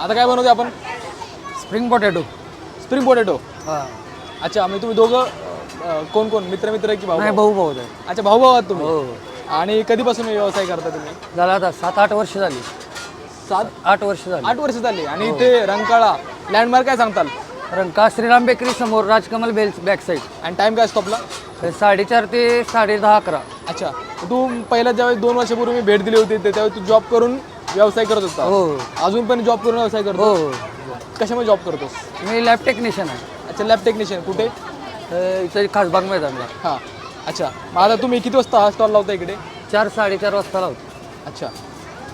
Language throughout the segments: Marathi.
आता काय बनवते आपण? स्प्रिंग पोटॅटो स्प्रिंग पोटॅटो हां. अच्छा म्हणजे तुम्ही दोघं अं, कोण कोण? मित्र मित्र की भाऊ नाही भाऊ भाऊ आहे. अच्छा भाऊ भाऊ आहात तुम्ही? हो. आणि कधीपासून हे व्यवसाय करता तुम्ही? झाला आता सात आठ वर्ष झाली. सात? आठ वर्ष झाली. आठ वर्ष झाली. आणि ते रंकाळा लँडमार्क काय सांगताल? रंका श्रीराम बेकरी समोर राजकमल बेल बॅक साईड आणि टाइम काय असतो आपला साडेचार ते साडे दहा अकरा. अच्छा. तू पहिल्या ज्यावेळेस दोन वर्षापूर्वी मी भेट दिली होती ते त्यावेळी तू जॉब करून व्यवसाय करत होता. हो. अजून पण जॉब करून व्यवसाय करतो? हो. कशामध्ये जॉब करतोस मी लॅब टेक्निशियन आहे. अच्छा लॅब टेक्निशियन कुठे? तर इथं खासबाग मैदानला. हां. अच्छा. मग आता तुम्ही किती वाजता हा स्टॉल लावता इकडे? चार साडेचार वाजता लावतो. अच्छा.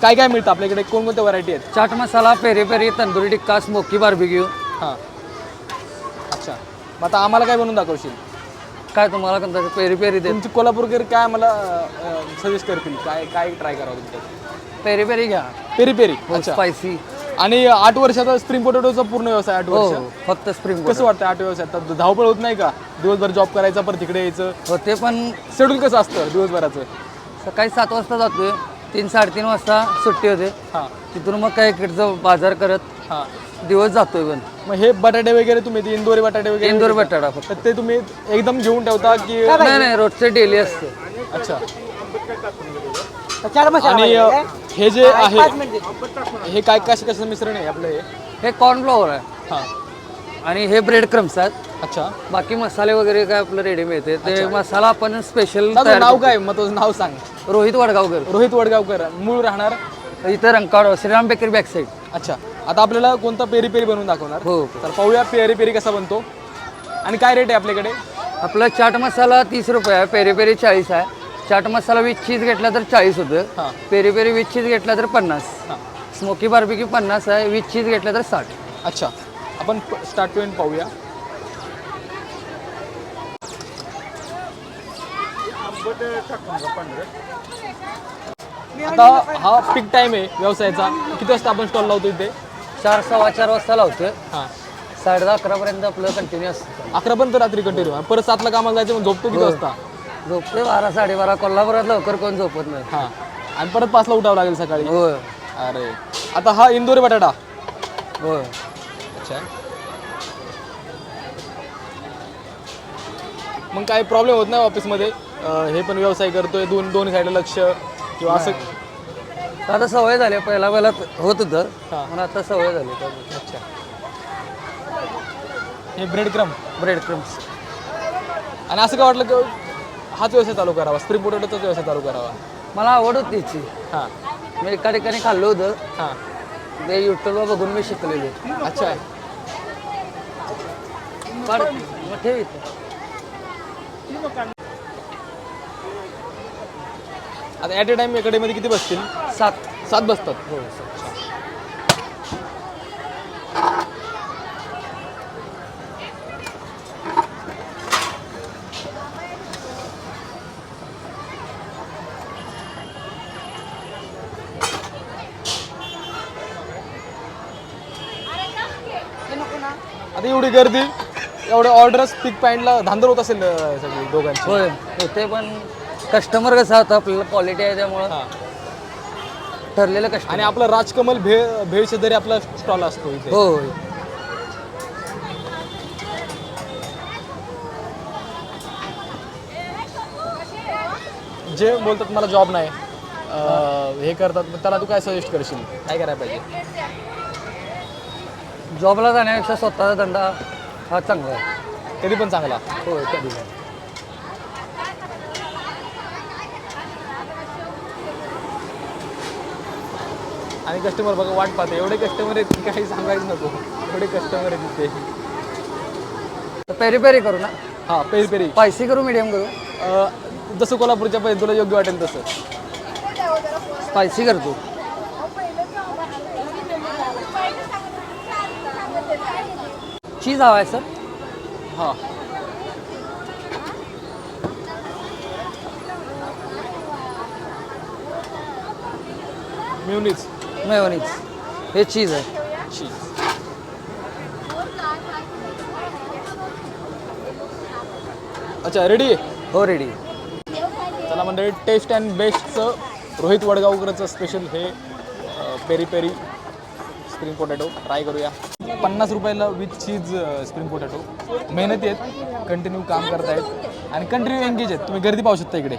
काय काय मिळतं आपल्याकडे? कोणकोणत्या व्हरायटी आहेत? Chaat masala peri peri tandoori tikka smoky barbecue हां. अच्छा. मग आता आम्हाला काय बनवून दाखवशील? काय तुम्हाला कोणतं पेरी पेरी दे तुमची कोल्हापूरकर काय मला सजेस्ट करतील? काय काय ट्राय करावं तुमच्यात पेरी पेरी घ्या. पेरी पेरी अच्छा. स्पायसी आणि आठ वर्षाचा स्प्रिंग पोटॅटोचा पूर्ण व्यवसाय आठ हो वर्ष फक्त स्प्रिंग कसं वाटतं आठ व्यवसायात? धावपळ होत नाही का? दिवसभर जॉब करायचा परत तिकडे यायचं? हो ते पण शेड्यूल कसं असतं दिवसभराचं? सकाळी सात वाजता जातोय. तीन साडेतीन वाजता सुट्टी होते. हां. तिथून मग काय इकडचं बाजार करत हां. दिवस जातोय पण. मग हे बटाटे वगैरे तुम्ही ते इंदोरी बटाटे वगैरे इंदोर बटाटा फक्त. तर ते तुम्ही एकदम घेऊन ठेवता की नाही नाही रोजचे डेली असते. अच्छा. आणि अ, हे जे आहे हे काय कसं कसं मिश्रण आहे आपलं हे? हे कॉर्नफ्लॉवर आहे. हां. आणि हे ब्रेड क्रम्स आहेत. अच्छा. बाकी मसाले वगैरे काय आपलं रेडी मिळते ते मसाला आपण स्पेशल नाव काय? मग तुझं नाव सांग. रोहित वडगावकर. रोहित वडगावकर. मूळ राहणार? इथं Rankala Shriram bakery back side अच्छा. आता आपल्याला कोणता पेरी पेरी बनवून दाखवणार? हो. तर पाहूया पेरी पेरी कसा बनतो. आणि काय रेट आहे आपल्याकडे? आपला चाट मसाला तीस रुपये आहे पेरी पेरी चाळीस आहे. चाट मसाला विथ चीज घेतला तर चाळीस होतं. हां. पेरी पेरी विथ चीज घेतला तर पन्नास. हां. स्मोकी बार्बिक्यू पन्नास आहे विथ चीज घेतला तर साठ. अच्छा. आपण स्टार्ट टू एंड पाहूया. आता हा पीक टाइम आहे व्यवसायाचा. किती वाजता आपण स्टॉल लावतो इथे? चार सव्वा चार वाजता लावतोय. हां. साडे दहा अकरापर्यंत आपलं कंटिन्यू असतं. अकरा पर्यंत रात्री कंटिन्यू परत सातला कामाला जायचं झोपतो किती वाजता? झोपते बारा साडेबारा कोल्हापुरात लवकर कोण झोपत नाही. हां. आणि परत पाचला उठावं लागेल सकाळी? होय. अरे. आता हा इंदोरी बटाटा. होय. अच्छा. मग काय प्रॉब्लेम होत नाही ऑफिसमध्ये अं, हे पण व्यवसाय करतोय दोन दोन्ही साईडला लक्ष किंवा असं आता सवय झाली पहिला पहिला होत होतं. हां. पण आता सवय झाली. अच्छा. हे ब्रेड क्रम ब्रेड क्रम्स आणि असं काय वाटलं की हाच व्यवसाय चालू करावा. स्प्रिंग पोटॅटोचाच व्यवसाय चालू करावा. मला आवड होती याची. हां. मी एका ठिकाणी खाल्लं होतं. हां. ते युट्यूबला बघून मी शिकलेलो. अच्छा. काढ मग ठेव इथं आता ॲट ए टाइम एकडे किती बसतील? सात. सात बसतात. हो आता एवढी गर्दी एवढे ऑर्डर्स पिक पॉईंटला धांदर होत असेल अं, सगळी दोघांची. होय होते पण कस्टमर कसं होतं? आपल्याला क्वालिटी आहे त्यामुळं. हां. ठरलेलं कस्टमर आणि आपलं राजकमल भेळ भेळ शेजारी आपला स्टॉल असतो इथे. हो होय. जे बोलतात मला जॉब नाही. अं, हे करतात मग त्याला तू काय सजेस्ट करशील? काय करायला पाहिजे? जॉबला जाण्यापेक्षा स्वतःचा धंदा हा चांगला आहे. कधी पण चांगला. होय कधी. आणि कस्टमर बघा वाट पाहते एवढे कस्टमर आहेत की काही सांगायचं नको. एवढे कस्टमर आहेत तिथे तर पेरी पेरी करू ना? हां पेरी पेरी. स्पायसी करू मीडियम करू? अं, जसं कोल्हापूरच्या तुला योग्य वाटेल तसं. स्पायसी करतो चीज हवा आहे सर. हां. म्युनिच मेयोनीज. हे चीज आहे. चीज. अच्छा रेडी हो रेडी चला मंडळी टेस्ट अँड बेस्टचं रोहित वडगावकरचं स्पेशल हे peri peri spring potato try करूया. पन्नास रुपयाला विथ चीज स्प्रिंग पोटॅटो मेहनती आहेत कंटिन्यू काम करतायत. आणि कंटिन्यू एंगेज आहेत. तुम्ही गर्दी पाहू शकता इकडे.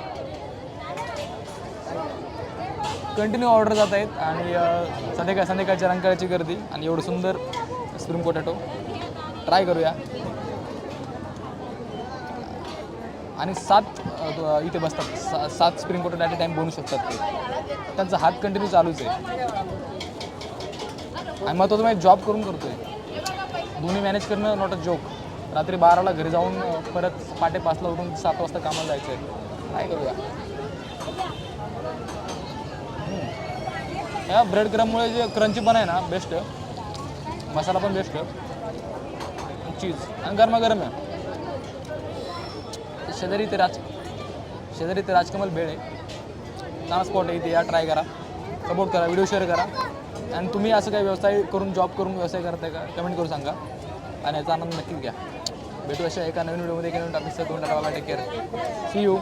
कंटिन्यू ऑर्डर जात आहेत आणि संध्याकाळ संध्याकाळच्या रंकाळ्याची गर्दी आणि एवढं सुंदर स्प्रिंग पोटॅटो ट्राय करूया. आणि सात इथे बसतात. सा सात spring potato at a time बनू शकतात ते. त्यांचा हात कंटिन्यू चालूच आहे. आणि महत्त्वाचं म्हणजे जॉब करून करतोय. दोन्ही मॅनेज करणं नॉट अ जोक रात्री बाराला घरी जाऊन परत पाटे पाचला उठून सात वाजता कामाला जायचं आहे काय करूया? या ब्रेड क्रममुळे जे क्रंची पण आहे ना बेस्ट मसाला पण बेस्ट चीज आणि गरमागरम आहे. शेजारी ते राज शेजारी ते राजकमल बेळ आहे. चांगला स्पॉट आहे इथे या ट्राय करा. सपोर्ट करा व्हिडिओ शेअर करा. आणि तुम्ही असं काही व्यवसाय करून जॉब करून व्यवसाय करताय का? कमेंट करून सांगा. आणि याचा आनंद नक्कीच घ्या. भेटू अशा एका नवीन व्हिडिओमध्ये एका नवीन टॉपिकचं दोन tata take care see you